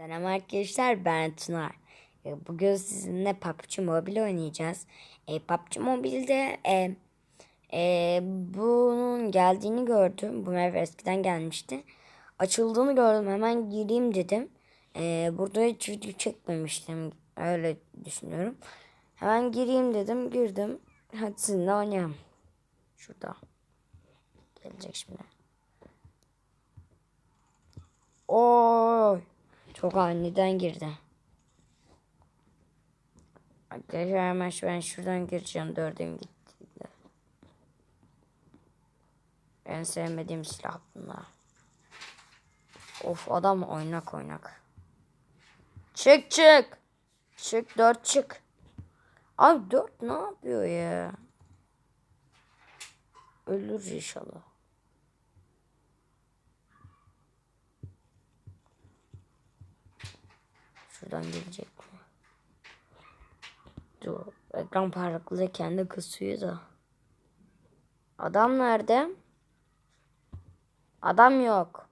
Selam arkadaşlar ben Tuna. E, Bugün sizinle PUBG Mobile oynayacağız. E, PUBG Mobile'de e, e, bunun geldiğini gördüm. Bu map eskiden gelmişti. Açıldığını gördüm hemen gireyim dedim. E, burada hiç video çekmemiştim. Öyle düşünüyorum. Hemen gireyim dedim girdim. Hadi sizinle oynayalım. Şurada. Gelecek şimdi. Oy. Çok aniden girdi. Arkadaşlar hemen ben şuradan gireceğim. Dördüm gitti. En sevmediğim silah bunlar. Of adam oynak oynak. Çık çık. Çık dört çık. Abi dört ne yapıyor ya? Ölür inşallah. Şuradan gelecek mi? Dur. Ekran parlaklığı kendi kısıyor da. Adam nerede? Adam yok.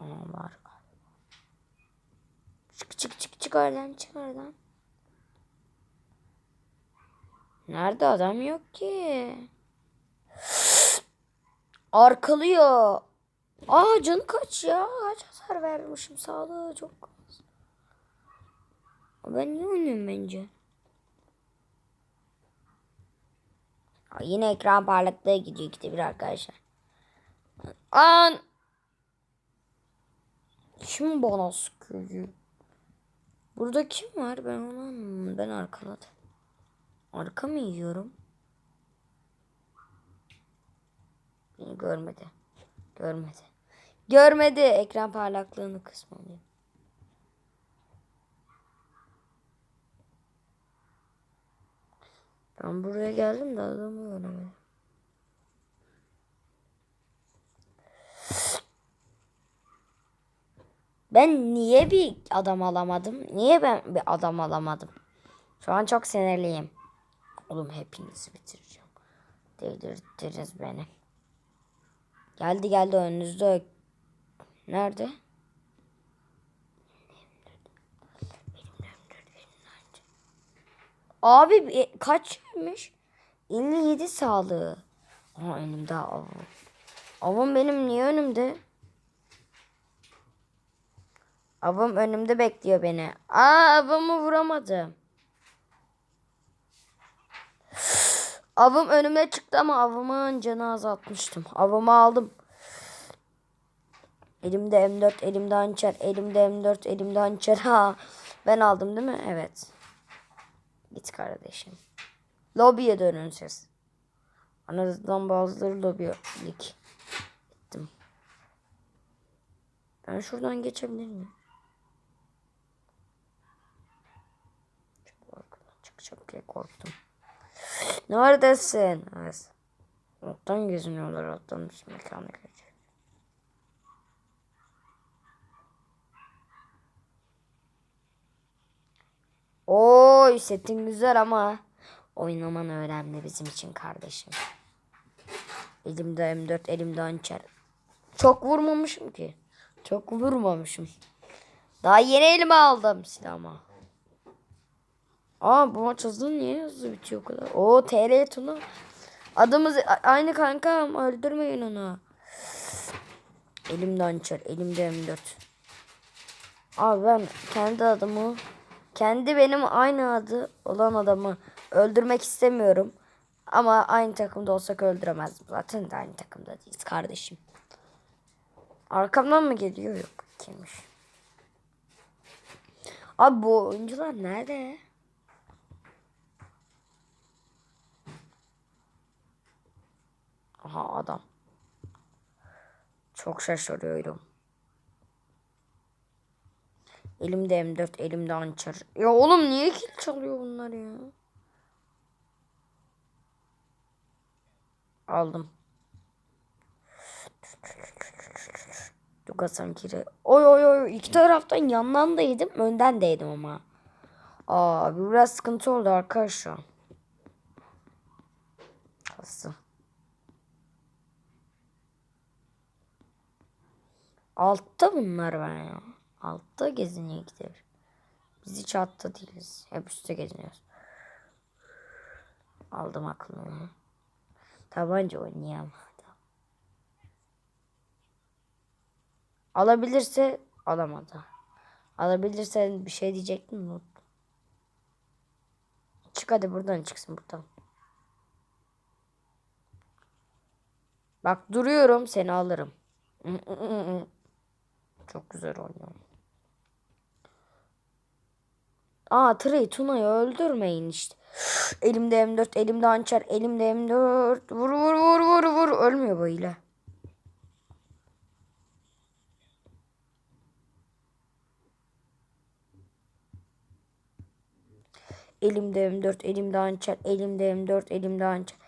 Aa var. Çık çık çık çık oradan çık oradan. Nerede adam yok ki? Arkalıyor. Aa canı kaç ya? Kaç hasar vermişim sağlığı çok. Ben niye oynuyorum bence? Aa, yine ekran parlaklığı gidiyor ikide bir arkadaşlar. An Kim bana sıkıyor? Burada kim var? Ben onu. Ben arkaladım. Arka mı yiyorum? Beni görmedi. Görmedi. Görmedi. Ekran parlaklığını kısmalıyım. Ben buraya geldim de adamı göremedim. Ben niye bir adam alamadım? Niye ben bir adam alamadım? Şu an çok sinirliyim. Oğlum hepinizi bitireceğim. Delirttiniz beni. Geldi geldi önünüzde. Nerede? Abi e, kaçmış? 57 sağlığı. Aa önümde avım. Avım benim niye önümde? Avım önümde bekliyor beni. Aa avımı vuramadım. Avım önüme çıktı ama avımın canı azaltmıştım. Avımı aldım. Elimde M4, elimde hançer, elimde M4, elimde hançer. Ha, ben aldım değil mi? Evet. Git kardeşim. Lobiye dönün siz. Aranızdan bazıları lobiye lik. Gittim. Ben şuradan geçebilir miyim? Çok arkadan çıkacak diye korktum. Neredesin? Evet. Alttan geziniyorlar alttan üst mekana geçiyor. Oy setin güzel ama oynaman önemli bizim için kardeşim. Elimde M4, elimde hançer. Çok vurmamışım ki. Çok vurmamışım. Daha yeni elime aldım silahımı. Aa bu maç hızlı niye hızlı bitiyor o kadar? Oo TR Tuna. Adımız aynı kankam öldürmeyin onu. Elimde hançer, elimde M4. Abi ben kendi adımı, kendi benim aynı adı olan adamı öldürmek istemiyorum. Ama aynı takımda olsak öldüremezdim. Zaten de aynı takımda değiliz kardeşim. Arkamdan mı geliyor? Yok kimmiş. Abi bu oyuncular nerede? Aha adam. Çok şaşırıyorum. Elimde M4, elimde hançer. Ya oğlum niye kill çalıyor bunlar ya? Aldım. Dugasan kiri. Oy oy oy. İki taraftan yandan da yedim. Önden de yedim ama. Aa biraz sıkıntı oldu arkadaşlar. Kası. Altta bunlar ben ya. Altta geziniyor gidiyor. Biz hiç altta değiliz. Hep üstte geziniyoruz. Aldım aklımı. Tabanca oynayamadım. Alabilirse alamadı. Alabilirse bir şey diyecektim mi? Çık hadi buradan çıksın buradan. Bak duruyorum seni alırım. Çok güzel oynuyorum. Aa Trey Tuna'yı öldürmeyin işte. Elimde M4, elimde hançer, elimde M4. Vur vur vur vur vur. Ölmüyor bu hile. Elimde M4, elimde hançer, elimde M4, elimde hançer.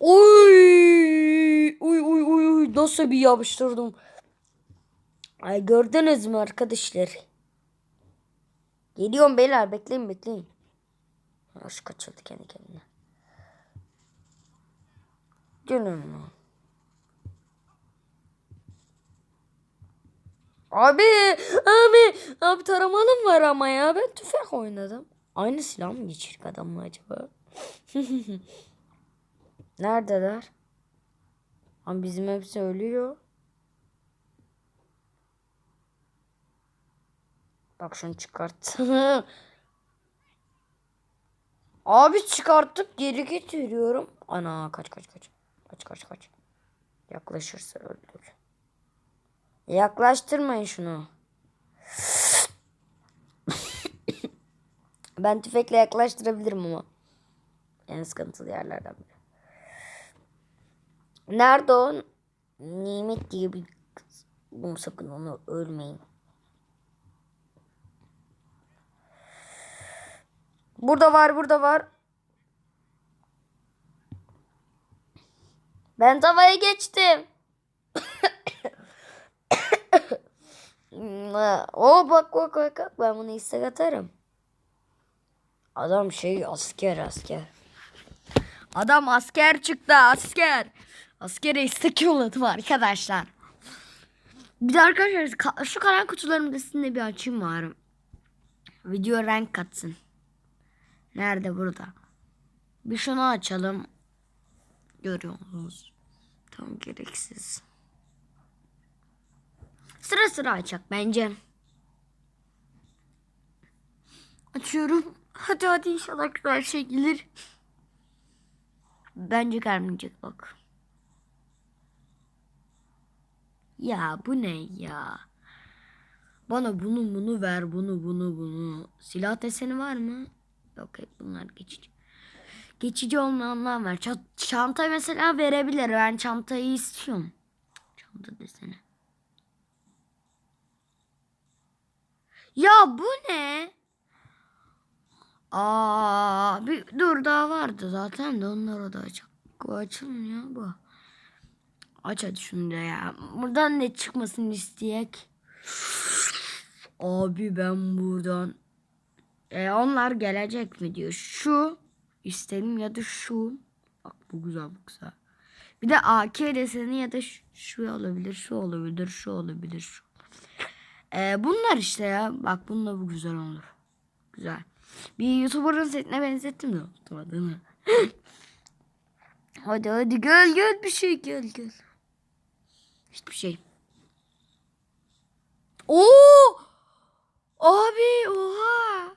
Oy! Uy uy uy nasıl bir yapıştırdım. Ay gördünüz mü arkadaşlar? Geliyorum beyler bekleyin bekleyin. Hoş kaçıldı kendi kendine. Gelin lan. Abi, abi, abi taramalım var ama ya. Ben tüfek oynadım. Aynı silah mı geçirdik adamla acaba? Neredeler? Ama bizim hepsi ölüyor. Bak şunu çıkart. Abi çıkartıp geri getiriyorum. Ana kaç kaç kaç. Kaç kaç kaç. Yaklaşırsa öldür. Yaklaştırmayın şunu. ben tüfekle yaklaştırabilirim ama. En sıkıntılı yerlerden biri. Nerede o? Nimet diye bir kız. Bunu sakın onu ölmeyin. Burada var, burada var. Ben tavaya geçtim. o bak bak bak bak ben bunu istek atarım. Adam şey asker asker. Adam asker çıktı asker. Askere istek yolladım arkadaşlar. Bir de arkadaşlar ka- şu kalan kutularımın üstünde bir açayım var. Video renk katsın. Nerede burada? Bir şunu açalım. Görüyor musunuz? Tam gereksiz. Sıra sıra açacak bence. Açıyorum. Hadi hadi inşallah güzel şey gelir. Bence gelmeyecek bak. Ya bu ne ya? Bana bunu bunu ver bunu bunu bunu. Silah deseni var mı? Yok hep bunlar geçici. Geçici olmayanlar var. Çanta mesela verebilir. Ben çantayı istiyorum. Çanta deseni. Ya bu ne? Aa, bir dur daha vardı zaten de onlara da aç. Bu açılmıyor bu. Aç hadi şunu da ya. Buradan ne çıkmasını isteyek. Abi ben buradan. E, onlar gelecek mi diyor. Şu istedim ya da şu. Bak bu güzel bu güzel. Bir de AK deseni ya da şu, şu olabilir, şu olabilir, şu olabilir, şu. E, bunlar işte ya. Bak bununla bu güzel olur. Güzel. Bir YouTuber'ın setine benzettim de unuttum adını. hadi hadi gel gel bir şey gel gel. Hiçbir şey. Oo! Abi oha.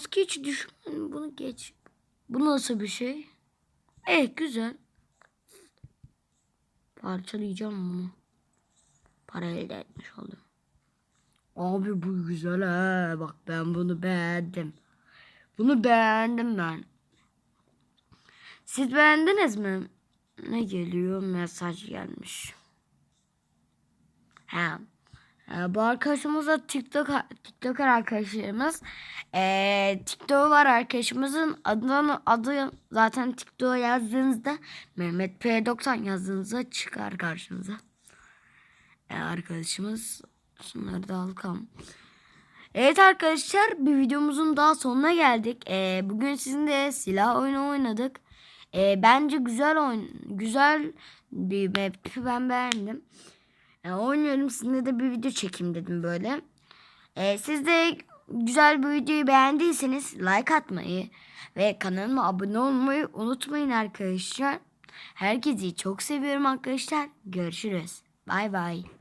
Kaskı hiç düşmedim. Bunu geç. Bu nasıl bir şey? Evet güzel. Parçalayacağım bunu. Para elde etmiş oldum. Abi bu güzel ha. Bak ben bunu beğendim. Bunu beğendim ben. Siz beğendiniz mi? Ne geliyor? Mesaj gelmiş. Ha. Ee, bu arkadaşımız da TikTok TikToker arkadaşımız. Ee, TikTok var arkadaşımızın adından adı zaten TikTok'a yazdığınızda Mehmet P90 yazdığınızda çıkar karşınıza. Ee, arkadaşımız şunları da alalım. Evet arkadaşlar bir videomuzun daha sonuna geldik. Ee, bugün sizinle silah oyunu oynadık. E, bence güzel oyun, güzel bir map. Ben beğendim. E, oynuyorum. Sizinle de bir video çekeyim dedim böyle. E, siz de güzel bir videoyu beğendiyseniz like atmayı ve kanalıma abone olmayı unutmayın arkadaşlar. Herkesi çok seviyorum arkadaşlar. Görüşürüz. Bay bay.